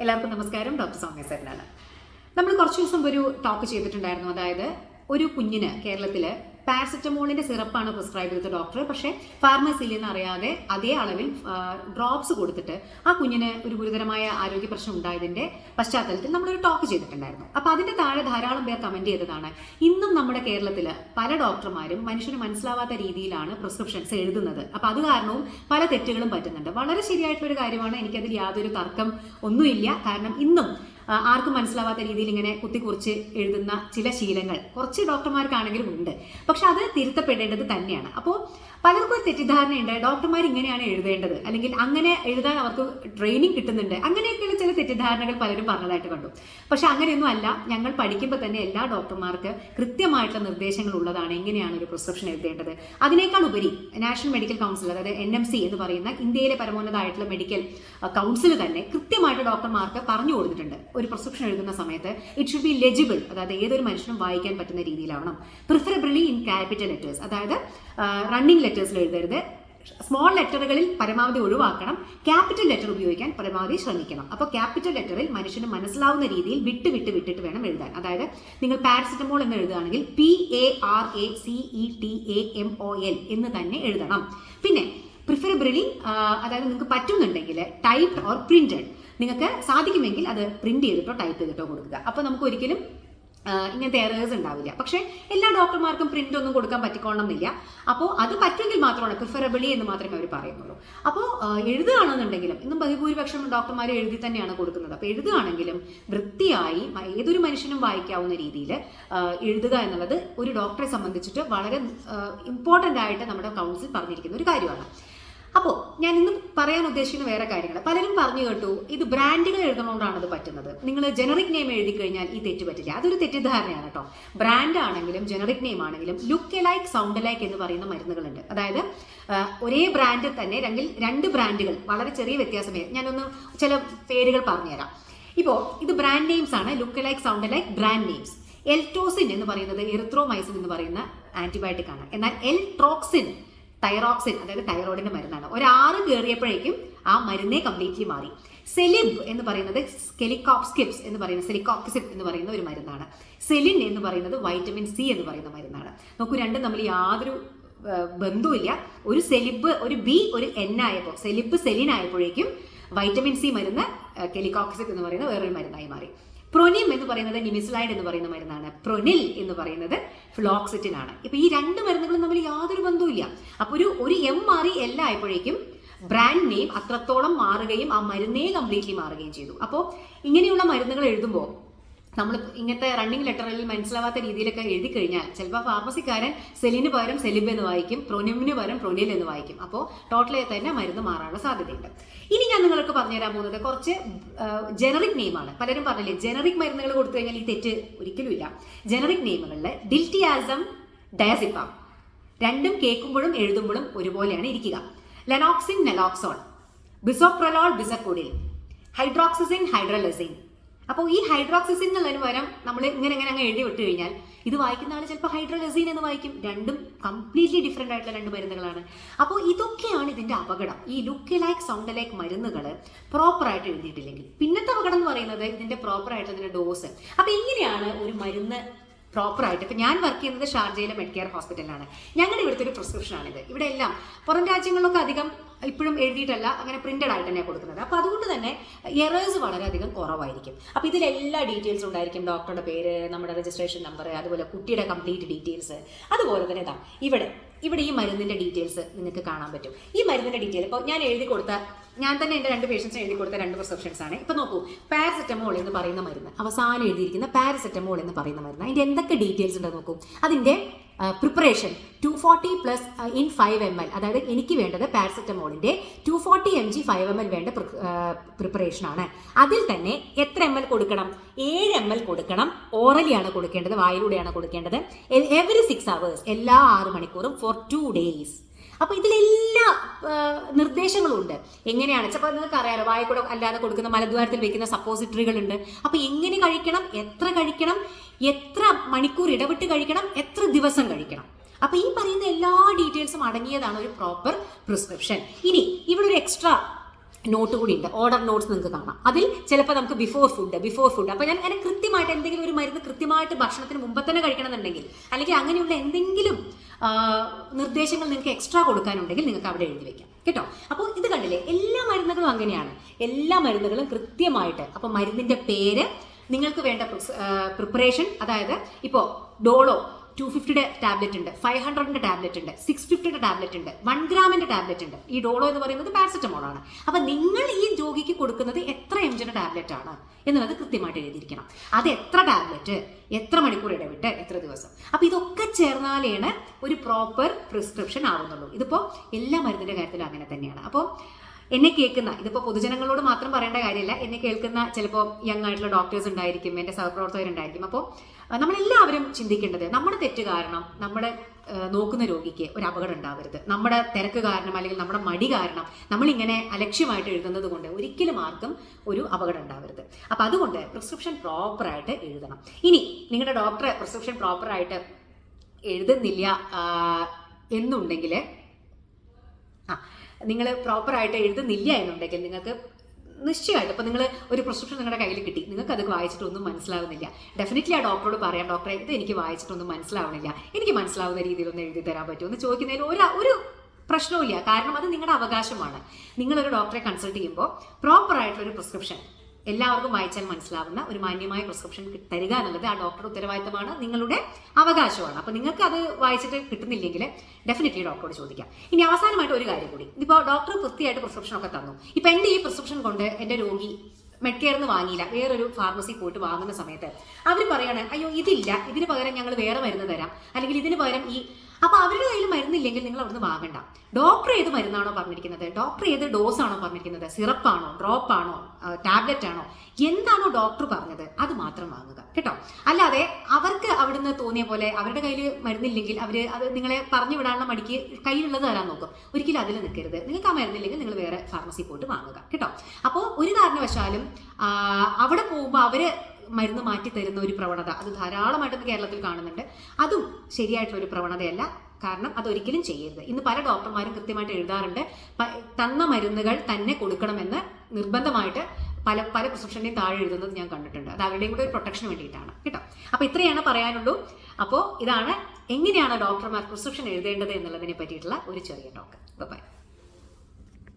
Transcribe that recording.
എല്ലാവർക്കും നമസ്കാരം. ഡോക്ടർ സൗമ്യ സരനാണ്. നമ്മൾ കുറച്ച് ദിവസം ഒരു ടോക്ക് ചെയ്തിട്ടുണ്ടായിരുന്നു. അതായത് ഒരു കുഞ്ഞിന് കേരളത്തിൽ പാരസെറ്റമോളിന്റെ സിറപ്പാണ് പ്രിസ്ക്രൈബ് ചെയ്തത് ഡോക്ടർ പക്ഷേ ഫാർമസിയിൽ നിന്ന് അറിയാതെ അതേ അളവിൽ ഡ്രോപ്സ് കൊടുത്തിട്ട് ആ കുഞ്ഞിന് ഒരു ഗുരുതരമായ ആരോഗ്യ പ്രശ്നം ഉണ്ടായതിന്റെ പശ്ചാത്തലത്തിൽ നമ്മളൊരു ടോക്ക് ചെയ്തിട്ടുണ്ടായിരുന്നു. അപ്പൊ അതിന്റെ താഴെ ധാരാളം പേർ കമന്റ് ചെയ്തതാണ്. ഇന്നും നമ്മുടെ കേരളത്തിൽ പല ഡോക്ടർമാരും മനുഷ്യന് മനസ്സിലാവാത്ത രീതിയിലാണ് പ്രിസ്ക്രിപ്ഷൻസ് എഴുതുന്നത്. അപ്പൊ അത് കാരണവും പല തെറ്റുകളും പറ്റുന്നുണ്ട്. വളരെ ശരിയായിട്ടുള്ള ഒരു കാര്യമാണ് എനിക്കതിൽ യാതൊരു തർക്കം ഒന്നുമില്ല. കാരണം ഇന്നും ആർക്കും മനസ്സിലാവാത്ത രീതിയിൽ ഇങ്ങനെ കുത്തിക്കുറിച്ച് എഴുതുന്ന ചില ശീലങ്ങൾ കുറച്ച് ഡോക്ടർമാർക്കാണെങ്കിലും ഉണ്ട്. പക്ഷെ അത് തിരുത്തപ്പെടേണ്ടത് തന്നെയാണ്. അപ്പോൾ പലർക്കും ഒരു തെറ്റിദ്ധാരണയുണ്ട്. ഡോക്ടർമാർ ഇങ്ങനെയാണ് എഴുതേണ്ടത്. അല്ലെങ്കിൽ അങ്ങനെ എഴുതാൻ അവർക്ക് ട്രെയിനിങ് കിട്ടുന്നുണ്ട്. അങ്ങനെയൊക്കെയുള്ള ചില തെറ്റിദ്ധാരണകൾ പലരും പറഞ്ഞതായിട്ട് കണ്ടു. പക്ഷെ അങ്ങനെയൊന്നും അല്ല. ഞങ്ങൾ പഠിക്കുമ്പോൾ തന്നെ എല്ലാ ഡോക്ടർമാർക്ക് കൃത്യമായിട്ടുള്ള നിർദ്ദേശങ്ങൾ ഉള്ളതാണ് എങ്ങനെയാണ് ഒരു പ്രിസ്ക്രിപ്ഷൻ എഴുതേണ്ടത്. അതിനേക്കാൾ ഉപരി നാഷണൽ മെഡിക്കൽ കൗൺസിൽ അതായത് എൻ എം സി എന്ന് പറയുന്ന ഇന്ത്യയിലെ പരമോന്നതമായിട്ടുള്ള മെഡിക്കൽ കൗൺസിൽ തന്നെ കൃത്യമായിട്ട് ഡോക്ടർമാർക്ക് പറഞ്ഞു കൊടുത്തിട്ടുണ്ട്. ഒരു പ്രിസ്ക്രിപ്ഷൻ എഴുതുന്ന സമയത്ത് ഇറ്റ് ഷുഡ് ബി ലെജിബിൾ അതായത് ഏതൊരു മനുഷ്യനും വായിക്കാൻ പറ്റുന്ന രീതിയിലാവണം. പ്രിഫറബിളി ഇൻ ക്യാപിറ്റൽ ലെറ്റേഴ്സ് അതായത് റണ്ണിങ് ലെറ്റേഴ്സിൽ എഴുതരുത്. സ്മോൾ ലെറ്ററുകളിൽ പരമാവധി ഒഴിവാക്കണം. ക്യാപിറ്റൽ ലെറ്റർ ഉപയോഗിക്കാൻ പരമാവധി ശ്രമിക്കണം. അപ്പോൾ ക്യാപിറ്റൽ ലെറ്ററിൽ മനുഷ്യന് മനസ്സിലാവുന്ന രീതിയിൽ വിട്ട് വിട്ട് വിട്ടിട്ട് വേണം എഴുതാൻ. അതായത് നിങ്ങൾ പാരസിറ്റമോൾ എന്ന് എഴുതുകയാണെങ്കിൽ P A R A C E T A M O L എന്ന് തന്നെ എഴുതണം. പിന്നെ പ്രിഫറബിളി അതായത് നിങ്ങൾക്ക് പറ്റുന്നുണ്ടെങ്കിൽ ടൈപ്പ് ഓർ പ്രിന്റഡ് നിങ്ങൾക്ക് സാധിക്കുമെങ്കിൽ അത് പ്രിന്റ് ചെയ്തിട്ടോ ടൈപ്പ് ചെയ്തിട്ടോ കൊടുക്കുക. അപ്പോൾ നമുക്ക് ഒരിക്കലും ഇങ്ങനത്തെ എറേഴ്സ് ഉണ്ടാവില്ല. പക്ഷേ എല്ലാ ഡോക്ടർമാർക്കും പ്രിന്റ് ഒന്നും കൊടുക്കാൻ പറ്റിക്കോണമെന്നില്ല അപ്പോൾ അത് പറ്റുമെങ്കിൽ മാത്രമാണ് പ്രിഫറബിളി എന്ന് മാത്രമേ അവർ പറയുന്നുള്ളൂ. അപ്പോൾ എഴുതുകയാണെന്നുണ്ടെങ്കിലും ഇന്നും ബഹുഭൂരിപക്ഷം ഡോക്ടർമാർ എഴുതി തന്നെയാണ് കൊടുക്കുന്നത്. അപ്പോൾ എഴുതുകയാണെങ്കിലും വൃത്തിയായി ഏതൊരു മനുഷ്യനും വായിക്കാവുന്ന രീതിയിൽ എഴുതുക എന്നുള്ളത് ഒരു ഡോക്ടറെ സംബന്ധിച്ചിട്ട് വളരെ ഇമ്പോർട്ടന്റ് ആയിട്ട് നമ്മുടെ കൗൺസിൽ പറഞ്ഞിരിക്കുന്ന ഒരു കാര്യമാണ്. അപ്പോൾ ഞാൻ ഇന്ന് പറയാൻ ഉദ്ദേശിക്കുന്ന വേറെ കാര്യങ്ങൾ പലരും പറഞ്ഞു കേട്ടു ഇത് ബ്രാൻഡുകൾ എഴുതണോണ്ടാണ് ഇത് പറ്റുന്നത്. നിങ്ങൾ ജനറിക് നെയിം എഴുതി കഴിഞ്ഞാൽ ഈ തെറ്റ് പറ്റില്ല. അതൊരു തെറ്റിദ്ധാരണയാണ് കേട്ടോ. ബ്രാൻഡ് ആണെങ്കിലും ജനറിക് നെയിം ആണെങ്കിലും ലുക്ക് ലൈക്ക് സൗണ്ട് ലൈക്ക് എന്ന് പറയുന്ന മരുന്നുകളുണ്ട്. അതായത് ഒരേ ബ്രാൻഡിൽ തന്നെ അല്ലെങ്കിൽ രണ്ട് ബ്രാൻഡുകൾ വളരെ ചെറിയ വ്യത്യാസമേ. ഞാനൊന്ന് ചില പേരുകൾ പറഞ്ഞുതരാം. ഇപ്പോൾ ഇത് ബ്രാൻഡ് നെയിംസ് ആണ്. Look like sound like brand names. Eltrocin എന്ന് പറയുന്നത് എറിത്രോമൈസിൻ എന്ന് പറയുന്ന ആന്റിബയോട്ടിക് ആണ്. എന്നാൽ എൽ ട്രോക്സിൻ തൈറോക്സിൻ അതായത് തൈറോയിഡിന്റെ മരുന്നാണ്. ഒരാറ് കയറിയപ്പോഴേക്കും ആ മരുന്നേ കംപ്ലീറ്റ്ലി മാറി. സെലിബ് എന്ന് പറയുന്നത് സ്കെലിക്കോപ്സ്കിപ്സ് എന്ന് പറയുന്ന സെലിക്കോക്സിപ് എന്ന് പറയുന്ന ഒരു മരുന്നാണ്. സെലിൻ എന്ന് പറയുന്നത് വൈറ്റമിൻ സി എന്ന് പറയുന്ന മരുന്നാണ്. നോക്കൂ രണ്ടും നമ്മൾ യാതൊരു ബന്ധുവില്ല ഒരു സെലിബ് ഒരു ബി ഒരു എൻ ആയപ്പോൾ സെലിബ് സെലിൻ ആയപ്പോഴേക്കും വൈറ്റമിൻ സി മരുന്ന് കെലിക്കോക്സിപ്പ് എന്ന് പറയുന്ന വേറൊരു മരുന്നായി മാറി. പ്രൊനിം എന്ന് പറയുന്നത് നിമിസ്ലൈഡ് എന്ന് പറയുന്ന മരുന്നാണ്. പ്രൊനിൽ എന്ന് പറയുന്നത് ഫ്ലോക്സിറ്റിൻ ആണ്. ഇപ്പൊ ഈ രണ്ട് മരുന്നുകളും തമ്മിൽ യാതൊരു ബന്ധവുമില്ല അപ്പൊ ഒരു ഒരു എം മാറി എല്ലാം ആയപ്പോഴേക്കും ബ്രാൻഡ് നെയിം അത്രത്തോളം മാറുകയും ആ മരുന്നേ കംപ്ലീറ്റ്ലി മാറുകയും ചെയ്തു. അപ്പോൾ ഇങ്ങനെയുള്ള മരുന്നുകൾ എഴുതുമ്പോൾ നമ്മൾ ഇങ്ങനത്തെ റണ്ണിങ് ലെറ്ററിൽ മനസ്സിലാവാത്ത രീതിയിലൊക്കെ എഴുതി കഴിഞ്ഞാൽ ചിലപ്പോൾ ഫാർമസിക്കാരൻ സെലിന് പകരം സെലിബ് എന്ന് വായിക്കും പ്രൊനിമിന് പകരം പ്രൊനിൽ എന്ന് വായിക്കും. അപ്പോൾ ടോട്ടലി തന്നെ മരുന്ന് മാറാനുള്ള സാധ്യതയുണ്ട്. ഇനി ഞാൻ നിങ്ങൾക്ക് പറഞ്ഞുതരാൻ പോകുന്നത് കുറച്ച് ജനറിക് നെയിമാണ് പലരും പറഞ്ഞില്ലേ ജനറിക് മരുന്നുകൾ കൊടുത്തു കഴിഞ്ഞാൽ ഈ തെറ്റ് ഒരിക്കലും ഇല്ല. ജനറിക് നെയിമുകളിൽ ഡിൽറ്റിയാസം ഡയസിപ്പാം രണ്ടും കേൾക്കുമ്പോഴും എഴുതുമ്പോഴും ഒരുപോലെയാണ് ഇരിക്കുക. ലെനോക്സിൻ നെലോക്സോൺ ബിസോപ്രലോൾ ബിസക്കോഡിൽ ഹൈഡ്രോക്സിസിൻ ഹൈഡ്രലസിൻ അപ്പോൾ ഈ ഹൈഡ്രോക്സിസിൻ എന്നുള്ളതിന് പകരം നമ്മൾ ഇങ്ങനെ ഇങ്ങനെ അങ്ങ് എഴുതി വിട്ട് കഴിഞ്ഞാൽ ഇത് വായിക്കുന്ന ആൾ ചിലപ്പോൾ ഹൈഡ്രോലസിൻ എന്ന് വായിക്കും. രണ്ടും കംപ്ലീറ്റ്ലി ഡിഫറെന്റ് ആയിട്ടുള്ള രണ്ട് മരുന്നുകളാണ്. അപ്പോൾ ഇതൊക്കെയാണ് ഇതിന്റെ അപകടം. ഈ ലുക്ക് ലൈക്ക് സൗണ്ട് ലൈക്ക് മരുന്നുകൾ പ്രോപ്പറായിട്ട് എഴുതിയിട്ടില്ലെങ്കിൽ. പിന്നത്തെ അപകടം എന്ന് പറയുന്നത് ഇതിന്റെ പ്രോപ്പറായിട്ടുള്ള ഡോസ് അപ്പോൾ എങ്ങനെയാണ് ഒരു മരുന്ന് പ്രോപ്പറായിട്ട് ഇപ്പം ഞാൻ വർക്ക് ചെയ്യുന്നത് ഷാർജയിലെ മെഡിക്കെയർ ഹോസ്പിറ്റലിലാണ് ഞങ്ങളുടെ ഇവിടുത്തെ ഒരു പ്രിസ്ക്രിപ്ഷനാണിത് ഇവിടെ എല്ലാം പുറം രാജ്യങ്ങളിലൊക്കെ അധികം ഇപ്പോഴും എഴുതിയിട്ടല്ല അങ്ങനെ പ്രിന്റഡ് ആയിട്ട് തന്നെ കൊടുക്കുന്നത്. അപ്പോൾ അതുകൊണ്ട് തന്നെ എറേഴ്സ് വളരെയധികം കുറവായിരിക്കും. അപ്പോൾ ഇതിൽ എല്ലാ ഡീറ്റെയിൽസും ഉണ്ടായിരിക്കും. ഡോക്ടറുടെ പേര് നമ്മുടെ രജിസ്ട്രേഷൻ നമ്പർ അതുപോലെ കുട്ടിയുടെ കംപ്ലീറ്റ് ഡീറ്റെയിൽസ് അതുപോലെ തന്നെ ഇതാ ഇവിടെ ഇവിടെ ഈ മരുന്നിന്റെ ഡീറ്റെയിൽസ് നിങ്ങൾക്ക് കാണാൻ പറ്റും. ഈ മരുന്നിന്റെ ഡീറ്റെയിൽ ഇപ്പോൾ ഞാൻ എഴുതി കൊടുത്ത ഞാൻ തന്നെ എന്റെ രണ്ട് പേഷ്യൻസിന് എഴുതി കൊടുത്ത രണ്ട് പ്രിസ്ക്രിപ്ഷൻസ് ആണ്. ഇപ്പൊ നോക്കൂ പാരസെറ്റമോൾ എന്ന് പറയുന്ന മരുന്ന് അവസാനം എഴുതിയിരിക്കുന്ന പാരസെറ്റമോൾ എന്ന് പറയുന്ന മരുന്ന് അതിന്റെ എന്തൊക്കെ ഡീറ്റെയിൽസ് ഉണ്ടെന്ന് നോക്കൂ. അതിന്റെ preparation two forty plus in five M L അതായത് എനിക്ക് വേണ്ടത് പാരസെറ്റമോളിന്റെ two forty M G five M L വേണ്ട പ്രിപ്പറേഷൻ ആണ്. അതിൽ തന്നെ എത്ര എം എൽ കൊടുക്കണം? ഏഴ് എം എൽ കൊടുക്കണം. ഓറലിയാണ് കൊടുക്കേണ്ടത് വായിലൂടെയാണ് കൊടുക്കേണ്ടത്. എവറി സിക്സ് അവേഴ്സ് എല്ലാ ആറ് മണിക്കൂറും ഫോർ ടു ഡേയ്സ് അപ്പൊ ഇതിലെല്ലാ നിർദ്ദേശങ്ങളും ഉണ്ട് എങ്ങനെയാണ്? ചിലപ്പോൾ നിങ്ങൾക്ക് അറിയാലോ വായക്കൂടെ അല്ലാതെ കൊടുക്കുന്ന മലദ്വാരത്തിൽ വെക്കുന്ന സപ്പോസിറ്ററികൾ ഉണ്ട് അപ്പൊ എങ്ങനെ കഴിക്കണം? എത്ര കഴിക്കണം? എത്ര മണിക്കൂർ ഇടവിട്ട് കഴിക്കണം? എത്ര ദിവസം കഴിക്കണം? അപ്പൊ ഈ പറയുന്ന എല്ലാ ഡീറ്റെയിൽസും അടങ്ങിയതാണ് ഒരു പ്രോപ്പർ പ്രിസ്ക്രിപ്ഷൻ. ഇനി ഇവിടെ ഒരു എക്സ്ട്രാ നോട്ട് കൂടി ഉണ്ട്. ഓർഡർ നോട്ട്സ് നിങ്ങൾക്ക് കാണാം. അതിൽ ചിലപ്പോൾ നമുക്ക് ബിഫോർ ഫുഡ് ബിഫോർ ഫുഡ്. അപ്പോൾ ഞാൻ അതിനെ കൃത്യമായിട്ട് എന്തെങ്കിലും ഒരു മരുന്ന് കൃത്യമായിട്ട് ഭക്ഷണത്തിന് മുമ്പ് തന്നെ കഴിക്കണമെന്നുണ്ടെങ്കിൽ അല്ലെങ്കിൽ അങ്ങനെയുള്ള എന്തെങ്കിലും നിർദ്ദേശങ്ങൾ നിങ്ങൾക്ക് എക്സ്ട്രാ കൊടുക്കാനുണ്ടെങ്കിൽ നിങ്ങൾക്ക് അവിടെ എഴുതി വെക്കാം. കേട്ടോ? അപ്പോൾ ഇത് കണ്ടില്ലേ? എല്ലാ മരുന്നുകളും അങ്ങനെയാണ്. എല്ലാ മരുന്നുകളും കൃത്യമായിട്ട്. അപ്പോൾ മരുന്നിന്റെ പേര് നിങ്ങൾക്ക് വേണ്ട പ്രിപ്പറേഷൻ അതായത് ഇപ്പോൾ ഡോളോ ടു ഫിഫ്റ്റിയുടെ ടാബ്ലറ്റ് ഉണ്ട് ഫൈവ് ഹൺഡ്രഡിന്റെ ടാബ്ലറ്റ് ഉണ്ട് സിക്സ് ഫിഫ്റ്റിയുടെ ടാബ്ലറ്റ് ഉണ്ട് വൺ ഗ്രാമിന്റെ ടാബ്ലറ്റ് ഉണ്ട്. ഈ ഡോളോ എന്ന് പറയുന്നത് പാരസെറ്റമോൾ ആണ്. അപ്പൊ നിങ്ങൾ ഈ രോഗിക്ക് കൊടുക്കുന്നത് എത്ര എം ജിയുടെ ടാബ്ലറ്റ് ആണ് എന്നുള്ളത് കൃത്യമായിട്ട് എഴുതിയിരിക്കണം. അത് എത്ര ടാബ്ലറ്റ് എത്ര മണിക്കൂർ ഇടവിട്ട് എത്ര ദിവസം. അപ്പൊ ഇതൊക്കെ ചേർന്നാലാണ് ഒരു പ്രോപ്പർ പ്രിസ്ക്രിപ്ഷൻ ആവുന്നുള്ളൂ. ഇതിപ്പോ എല്ലാ മരുന്നിന്റെ കാര്യത്തിലും അങ്ങനെ തന്നെയാണ്. അപ്പോൾ എന്നെ കേൾക്കുന്ന ഇതിപ്പോൾ പൊതുജനങ്ങളോട് മാത്രം പറയേണ്ട കാര്യമല്ല എന്നെ കേൾക്കുന്ന ചിലപ്പോൾ യങ് ആയിട്ടുള്ള ഡോക്ടേഴ്സ് ഉണ്ടായിരിക്കും എന്റെ സഹപ്രവർത്തകരുണ്ടായിരിക്കും. അപ്പോൾ നമ്മളെല്ലാവരും ചിന്തിക്കേണ്ടത് നമ്മുടെ തെറ്റ് കാരണം നമ്മുടെ നോക്കുന്ന രോഗിക്ക് ഒരു അപകടം ഉണ്ടാവരുത്. നമ്മുടെ തിരക്ക് കാരണം അല്ലെങ്കിൽ നമ്മുടെ മടി കാരണം നമ്മളിങ്ങനെ അലക്ഷ്യമായിട്ട് എഴുതുന്നത് കൊണ്ട് ഒരിക്കലും ആർക്കും ഒരു അപകടം ഉണ്ടാവരുത്. അപ്പം അതുകൊണ്ട് പ്രിസ്ക്രിപ്ഷൻ പ്രോപ്പറായിട്ട് എഴുതണം. ഇനി നിങ്ങളുടെ ഡോക്ടറെ പ്രിസ്ക്രിപ്ഷൻ പ്രോപ്പറായിട്ട് എഴുതുന്നില്ല എന്നുണ്ടെങ്കിൽ ആ നിങ്ങൾ പ്രോപ്പറായിട്ട് എഴുതുന്നില്ല എന്നുണ്ടെങ്കിൽ നിങ്ങൾക്ക് നിശ്ചയമായിട്ട് ഇപ്പം നിങ്ങൾ ഒരു പ്രിസ്ക്രിപ്ഷൻ നിങ്ങളുടെ കയ്യിൽ കിട്ടി. നിങ്ങൾക്ക് അത് വായിച്ചിട്ടൊന്നും മനസ്സിലാവുന്നില്ല. ഡെഫിനറ്റ്ലി ആ ഡോക്ടറോട് പറയാം ഡോക്ടറെ ഇത് എനിക്ക് വായിച്ചിട്ടൊന്നും മനസ്സിലാവുന്നില്ല. എനിക്ക് മനസ്സിലാവുന്ന രീതിയിൽ ഒന്ന് എഴുതി തരാൻ പറ്റുമോ? എന്ന് ചോദിക്കുന്നതിൽ ഒരു ഒരു പ്രശ്നവുമില്ല. കാരണം അത് നിങ്ങളുടെ അവകാശമാണ്. നിങ്ങളൊരു ഡോക്ടറെ കൺസൾട്ട് ചെയ്യുമ്പോൾ പ്രോപ്പറായിട്ടുള്ള ഒരു പ്രിസ്ക്രിപ്ഷൻ എല്ലാവർക്കും വായിച്ചാൽ മനസ്സിലാവുന്ന ഒരു മാന്യമായ പ്രിസ്ക്രിപ്ഷൻ തരിക എന്നുള്ളത് ആ ഡോക്ടർ ഉത്തരവാദിത്തമാണ്. നിങ്ങളുടെ അവകാശമാണ്. അപ്പോൾ നിങ്ങൾക്ക് അത് വായിച്ചിട്ട് കിട്ടുന്നില്ലെങ്കിൽ ഡെഫിനറ്റ്ലി ഡോക്ടറോട് ചോദിക്കാം. ഇനി അവസാനമായിട്ട് ഒരു കാര്യം കൂടി. ഇപ്പോൾ ഡോക്ടർ വൃത്തിയായിട്ട് പ്രിസ്ക്രിപ്ഷൻ ഒക്കെ തന്നു. ഇപ്പം എന്റെ ഈ പ്രിസ്ക്രിപ്ഷൻ കൊണ്ട് എന്റെ രോഗി മെഡ്കെയറിന്ന് വാങ്ങിയില്ല. വേറൊരു ഫാർമസി പോയിട്ട് വാങ്ങുന്ന സമയത്ത് അവർ പറയാണ് അയ്യോ ഇതില്ല. ഇതിന് പകരം ഞങ്ങൾ വേറെ മരുന്ന് തരാം. അല്ലെങ്കിൽ ഇതിന് പകരം ഈ അപ്പോൾ അവരുടെ കയ്യിൽ മരുന്നില്ലെങ്കിൽ നിങ്ങൾ അവിടുന്ന് വാങ്ങണ്ട. ഡോക്ടർ ഏത് മരുന്നാണോ പറഞ്ഞിരിക്കുന്നത്? ഡോക്ടർ ഏത് ഡോസ് ആണോ പറഞ്ഞിരിക്കുന്നത്? സിറപ്പാണോ? ഡ്രോപ്പ് ആണോ? ടാബ്ലറ്റ് ആണോ എന്താണോ ഡോക്ടർ പറഞ്ഞത് അത് മാത്രം വാങ്ങുക കേട്ടോ? അല്ലാതെ അവർക്ക് അവിടുന്ന് തോന്നിയ പോലെ അവരുടെ കയ്യിൽ മരുന്നില്ലെങ്കിൽ അവർ അത് നിങ്ങളെ പറഞ്ഞു വിടാനുള്ള മടിക്ക് കയ്യിലുള്ളത് തരാൻ നോക്കും. ഒരിക്കലും അതിൽ നിൽക്കരുത്. നിങ്ങൾക്ക് ആ മരുന്നില്ലെങ്കിൽ നിങ്ങൾ വേറെ ഫാർമസി പോയിട്ട് വാങ്ങുക കേട്ടോ? അപ്പോൾ ഒരു കാരണവശാലും അവിടെ പോകുമ്പോൾ അവർ മരുന്ന് മാറ്റി തരുന്ന ഒരു പ്രവണത അത് ധാരാളമായിട്ട് കേരളത്തിൽ കാണുന്നുണ്ട്. അതും ശരിയായിട്ടുള്ള ഒരു പ്രവണതയല്ല. കാരണം അതൊരിക്കലും ചെയ്യരുത്. ഇന്ന് പല ഡോക്ടർമാരും കൃത്യമായിട്ട് എഴുതാറുണ്ട്. തന്ന മരുന്നുകൾ തന്നെ കൊടുക്കണമെന്ന് നിർബന്ധമായിട്ട് പല പല പ്രിസ്ക്രിപ്ഷന്റെയും താഴെ എഴുതുന്നത് ഞാൻ കണ്ടിട്ടുണ്ട്. അത് അവരുടെയും കൂടെ ഒരു പ്രൊട്ടക്ഷന് വേണ്ടിയിട്ടാണ്. കേട്ടോ? അപ്പോൾ ഇത്രയാണ് പറയാനുള്ളൂ. അപ്പോൾ ഇതാണ് എങ്ങനെയാണ് ഡോക്ടർമാർ പ്രിസ്ക്രിപ്ഷൻ എഴുതേണ്ടത് എന്നുള്ളതിനെ പറ്റിയിട്ടുള്ള ഒരു ചെറിയ ടോക്ക് ബൈ